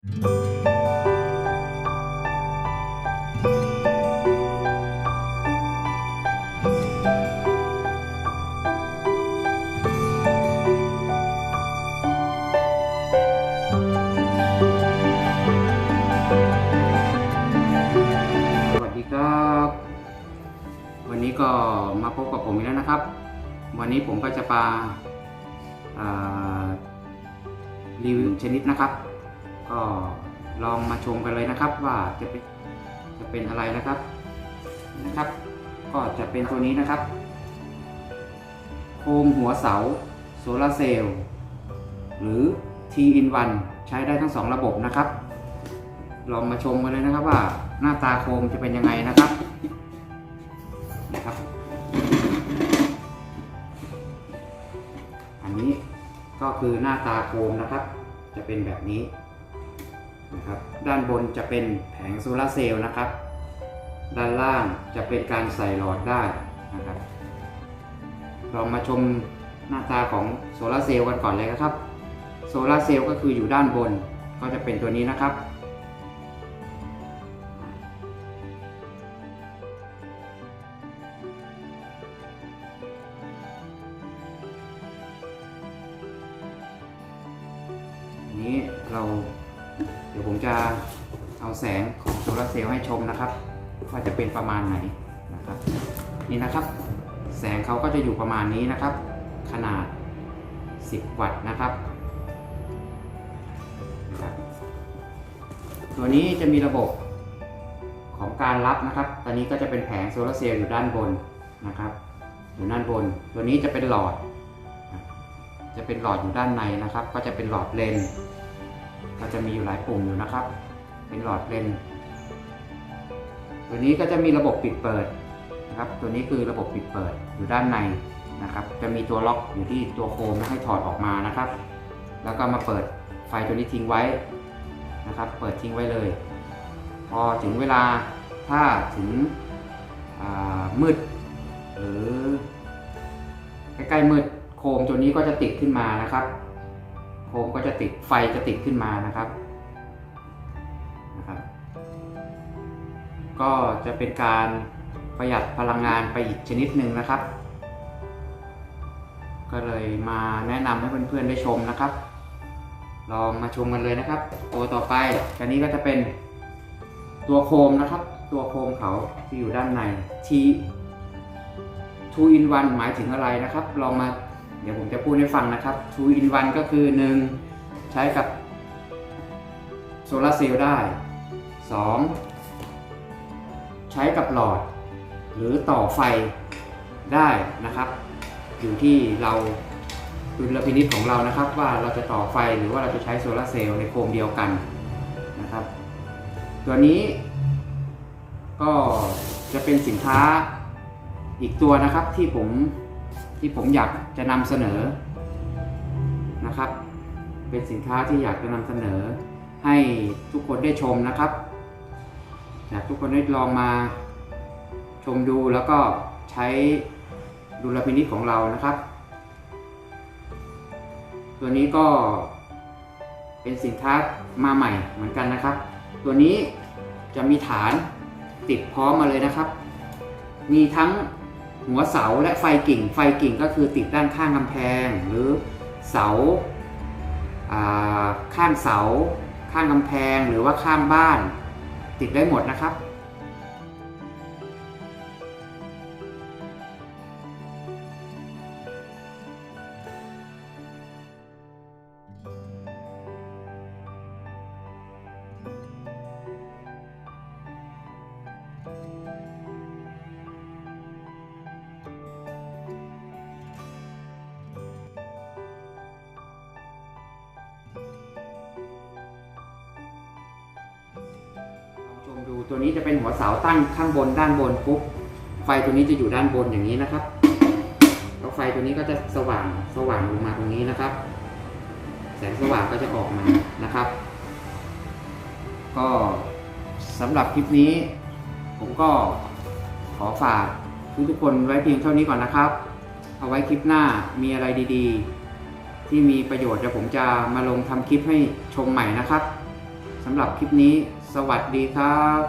สวัสดีครับวันนี้ก็มาพบกับผมอีกแล้วนะครับ วันนี้ผมก็จะมาอ่ารีวิวชนิดนะครับ ก็ลองมาชมกันเลยนะครับว่าจะเป็นจะเป็นอะไรนะครับนะครับ ก็จะเป็นตัวนี้นะครับโคมหัวเสาโซลาร์เซลล์หรือ T in 1ใช้ได้ทั้งสองระบบนะครับ ลองมาชมกันเลยนะครับว่าหน้าตาโคมจะเป็นยังไงนะครับนะครับ อันนี้ก็คือหน้าตาโคมนะครับ จะเป็นแบบนี้ นะครับ ด้านบนจะเป็นแผงโซลาร์เซลล์นะครับ ด้านล่างจะเป็นการใส่หลอดได้นะครับ ลองมาชมหน้าตาของโซลาร์เซลล์กันก่อนเลยนะครับ โซลาร์เซลล์ก็คืออยู่ด้านบนก็จะเป็นตัวนี้นะครับนนี้เรา เดี๋ยวผมจะเอาแสงของโซลาร์เซลล์ให้ชมนะครับว่าจะเป็นประมาณไหนนะครับ นี่นะครับ แสงเขาก็จะอยู่ประมาณนี้นะครับ ขนาด 10 วัตต์นะครับตัวนี้จะมีระบบของการรับนะครับ ตอนนี้ก็จะเป็นแผงโซลาร์เซลล์อยู่ด้านบนนะครับอยู่ด้านบน ตัวนี้จะเป็นหลอด จะเป็นหลอดอยู่ด้านในนะครับ ก็จะเป็นหลอดเลน ก็จะมีอยู่หลายปุ่มอยู่นะครับ เป็นหลอดเลนตัวนี้ก็จะมีระบบปิดเปิดนะครับ ตัวนี้คือระบบปิดเปิดอยู่ด้านในนะครับ จะมีตัวล็อกอยู่ที่ตัวโคมให้ถอดออกมานะครับ แล้วก็มาเปิดไฟตัวนี้ทิ้งไว้นะครับ เปิดทิ้งไว้เลย พอถึงเวลาถ้าถึงมืด หรือใกล้ๆมืดโคมตัวนี้ก็จะติดขึ้นมานะครับ โคมก็จะติดไฟจะติดขึ้นมานะครับนะครับ ก็จะเป็นการประหยัดพลังงานไปอีกชนิดหนึ่งนะครับ ก็เลยมาแนะนำให้เพื่อนๆได้ชมนะครับ ลองมาชมกันเลยนะครับ ตัวต่อไปอันนี้ก็จะเป็นตัวโคมนะครับ ตัวโคมเขาที่อยู่ด้านในที two in one หมายถึงอะไรนะครับ ลองมา เดี๋ยวผมจะพูดให้ฟังนะครับ two in one ก็คือ 1 ใช้กับโซลาร์เซลล์ได้ 2 ใช้กับหลอด หรือต่อไฟได้นะครับ อยู่ที่เราดุลพินิจของเรานะครับ ว่าเราจะต่อไฟหรือว่าเราจะใช้โซลาร์เซลล์ในโคมเดียวกันนะครับ ตัวนี้ก็จะเป็นสินค้าอีกตัวนะครับที่ผม ที่ผมอยากจะนำเสนอนะครับ เป็นสินค้าที่อยากจะนำเสนอ ให้ทุกคนได้ชมนะครับอยากทุกคนได้ลองมาชมดูแล้วก็ใช้ดุลพินิจของเรานะครับ ตัวนี้ก็เป็นสินค้ามาใหม่เหมือนกันนะครับ ตัวนี้จะมีฐานติดพร้อมมาเลยนะครับ มีทั้ง หัวเสาและไฟกิ่ง ไฟกิ่งก็คือติดด้านข้างกำแพง หรือเสาข้างเสา ข้างกำแพงหรือว่าข้างบ้าน ติดได้หมดนะครับ มดูตัวนี้จะเป็นหัวเสาตั้งข้างบนด้านบนปุ๊บไฟตัวนี้จะอยู่ด้านบนอย่างนี้นะครับแล้วไฟตัวนี้ก็จะสว่างสว่างลงมาตรงนี้นะครับ แสงสว่างก็จะออกมานะครับ ก็สำหรับคลิปนี้ ผมก็ขอฝากทุกทุกคนไว้เพียงเท่านี้ก่อนนะครับ เอาไว้คลิปหน้ามีอะไรดีๆ ที่มีประโยชน์เดี๋ยวผมจะมาลงทำคลิปให้ชมใหม่นะครับสำหรับคลิปนี้ สวัสดีครับ